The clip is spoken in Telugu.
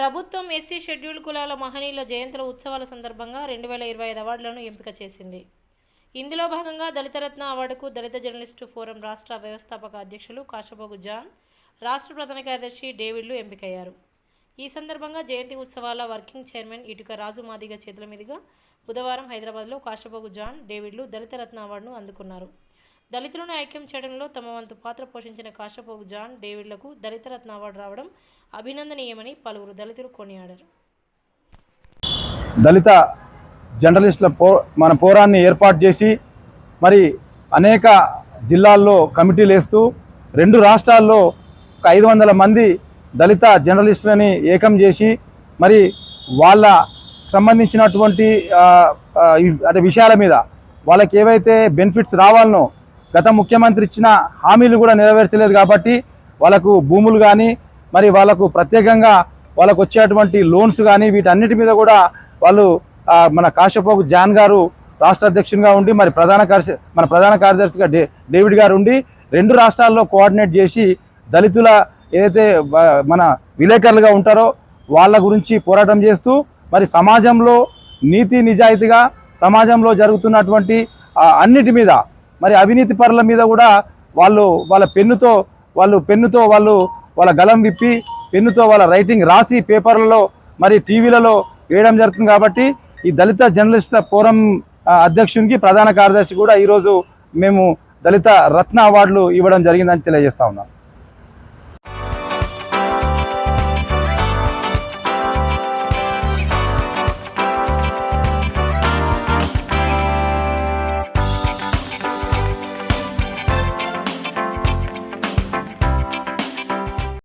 ప్రభుత్వం ఎస్సీ షెడ్యూల్ కులాల మహనీయుల జయంతుల ఉత్సవాల సందర్భంగా రెండు వేల ఇరవై ఐదు అవార్డులను ఎంపిక చేసింది. ఇందులో భాగంగా దళితరత్న అవార్డుకు దళిత జర్నలిస్టు ఫోరం రాష్ట్ర వ్యవస్థాపక అధ్యక్షులు కాశపోగు జాన్ రాష్ట్ర ప్రధాన కార్యదర్శి డేవిడ్లు ఎంపికయ్యారు. ఈ సందర్భంగా జయంతి ఉత్సవాల వర్కింగ్ చైర్మన్ ఇటుక రాజు మాదిగ చేతుల మీదుగా బుధవారం హైదరాబాద్లో కాశపోగు జాన్ డేవిడ్లు దళితరత్న అవార్డును అందుకున్నారు. దళితులను ఐక్యం చేయడంలో తమ వంతు పాత్ర పోషించిన కాశపోగు జాన్ డేవిడ్లకు దళితరత్న అవార్డు రావడం అభినందనీయమని పలువురు దళితులు కొనియాడారు. దళిత జర్నలిస్టుల పో మన పోరాన్ని ఏర్పాటు చేసి మరి అనేక జిల్లాల్లో కమిటీలు వేస్తూ రెండు రాష్ట్రాల్లో ఒక ఐదు వందల మంది దళిత జర్నలిస్టులని ఏకం చేసి మరి వాళ్ళ సంబంధించినటువంటి అంటే విషయాల మీద వాళ్ళకి ఏవైతే బెనిఫిట్స్ రావాలనో గత ముఖ్యమంత్రి ఇచ్చిన హామీలు కూడా నెరవేర్చలేదు కాబట్టి వాళ్ళకు భూములు కానీ మరి వాళ్ళకు ప్రత్యేకంగా వాళ్ళకు వచ్చేటువంటి లోన్స్ కానీ వీటన్నిటి మీద కూడా వాళ్ళు మన కాశపోకు జాన్ గారు రాష్ట్ర అధ్యక్షునిగా ఉండి మరి ప్రధాన కార్య మన ప్రధాన కార్యదర్శిగా డే డేవిడ్ గారు ఉండి రెండు రాష్ట్రాల్లో కోఆర్డినేట్ చేసి దళితుల ఏదైతే మన విలేకరులుగా ఉంటారో వాళ్ళ గురించి పోరాటం చేస్తూ మరి సమాజంలో నీతి నిజాయితీగా సమాజంలో జరుగుతున్నటువంటి అన్నిటి మీద మరి అవినీతి పరుల మీద కూడా వాళ్ళు వాళ్ళ పెన్నుతో వాళ్ళు పెన్నుతో వాళ్ళు వాళ్ళ గలం విప్పి పెన్నుతో వాళ్ళ రైటింగ్ రాసి పేపర్లలో మరి టీవీలలో వేయడం జరుగుతుంది కాబట్టి ఈ దళిత జర్నలిస్టుల ఫోరం అధ్యక్షునికి ప్రధాన కార్యదర్శి కూడా ఈరోజు మేము దళిత రత్న అవార్డులు ఇవ్వడం జరిగిందని తెలియజేస్తా ఉన్నాం.